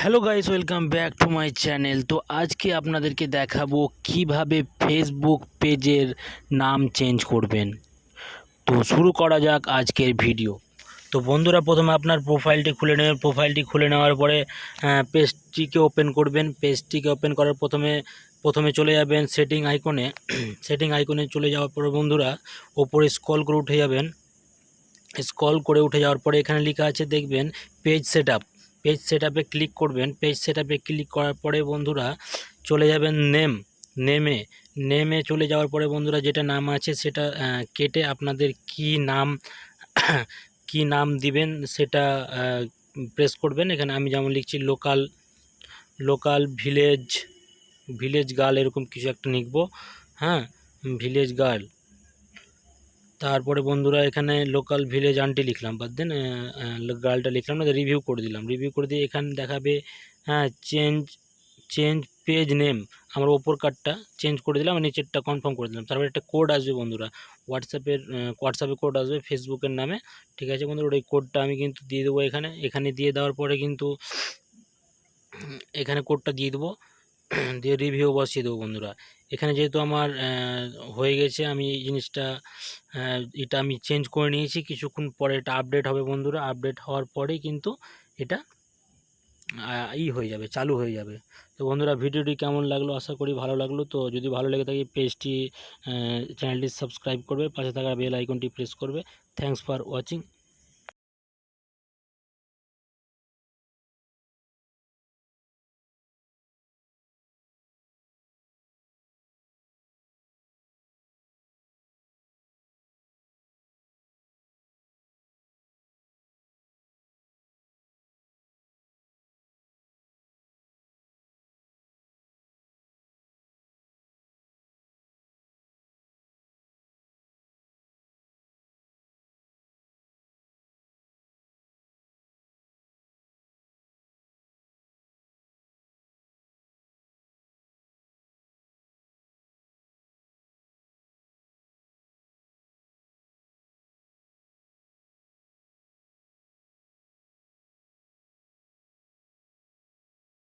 Hello guys welcome back to my channel তো আজকে আপনাদেরকে দেখাবো কীভাবে ফেসবুক পেজের নাম চেঞ্জ করবেন। তো শুরু করা যাক আজকের ভিডিও তো বন্ধুরা, প্রথমে আপনার প্রোফাইলটি খুলে নেবেন। প্রোফাইলটি খুলে নেওয়ার পরে পেজটিকে ওপেন করবেন। পেজটিকে ওপেন করার প্রথমে প্রথমে চলে যাবেন সেটিং আইকনে সেটিং আইকনে চলে যাওয়ার পরে বন্ধুরা, ওপরে স্ক্রল করে উঠে যাবেন। স্ক্রল করে উঠে যাওয়ার পরে এখানে লেখা আছে, দেখবেন page set page set click করবেন। পেজ সেট ক্লিক করার পরে বন্ধুরা চলে যাবেন নেম নেমে নেমে চলে যাওয়ার পরে বন্ধুরা যেটা নাম আছে সেটা কেটে আপনাদের কি নাম কি নাম দিবেন সেটা প্রেস করবেন। এখানে আমি যেমন লিখছি local local village village girl এরকম কিছু একটা লিখব। হ্যাঁ ভিলেজ গার্ল তারপরে বন্ধুরা এখানে লোকাল ভিলেজ আন্টি লিখলাম, বাদ দেন গার্লটা লিখলাম না রিভিউ করে দিলাম। রিভিউ করে দিয়ে এখানে দেখাবে হ্যাঁ চেঞ্জ চেঞ্জ পেজ নেম আমার ওপর কার্ডটা চেঞ্জ করে দিলাম নিচেরটা কনফার্ম করে দিলাম। তারপরে একটা কোড আসবে বন্ধুরা হোয়াটসঅ্যাপের হোয়াটসঅ্যাপে কোড আসবে ফেসবুকের নামে, ঠিক আছে বন্ধুরা? ওই কোডটা আমি কিন্তু দিয়ে দেবো এখানে এখানে দিয়ে দেওয়ার পরে কিন্তু, এখানে কোডটা দিয়ে দেবো। দিয়ে রিভিউ বসিয়ে দেবো বন্ধুরা। এখানে যেহেতু আমার হয়ে গেছে, আমি এই জিনিসটা এটা আমি চেঞ্জ করে নিয়েছি। কিছুক্ষণ পরে এটা আপডেট হবে বন্ধুরা। আপডেট হওয়ার পরেই কিন্তু এটা ই হয়ে যাবে, চালু হয়ে যাবে। তো বন্ধুরা, ভিডিওটি কেমন লাগল? আশা করি ভালো লাগল। তো যদি ভালো লেগে থাকে, পেজটি চ্যানেলটি সাবস্ক্রাইব করবে। পাশে থাকা বেল আইকনটি প্রেস করবে। Thanks for watching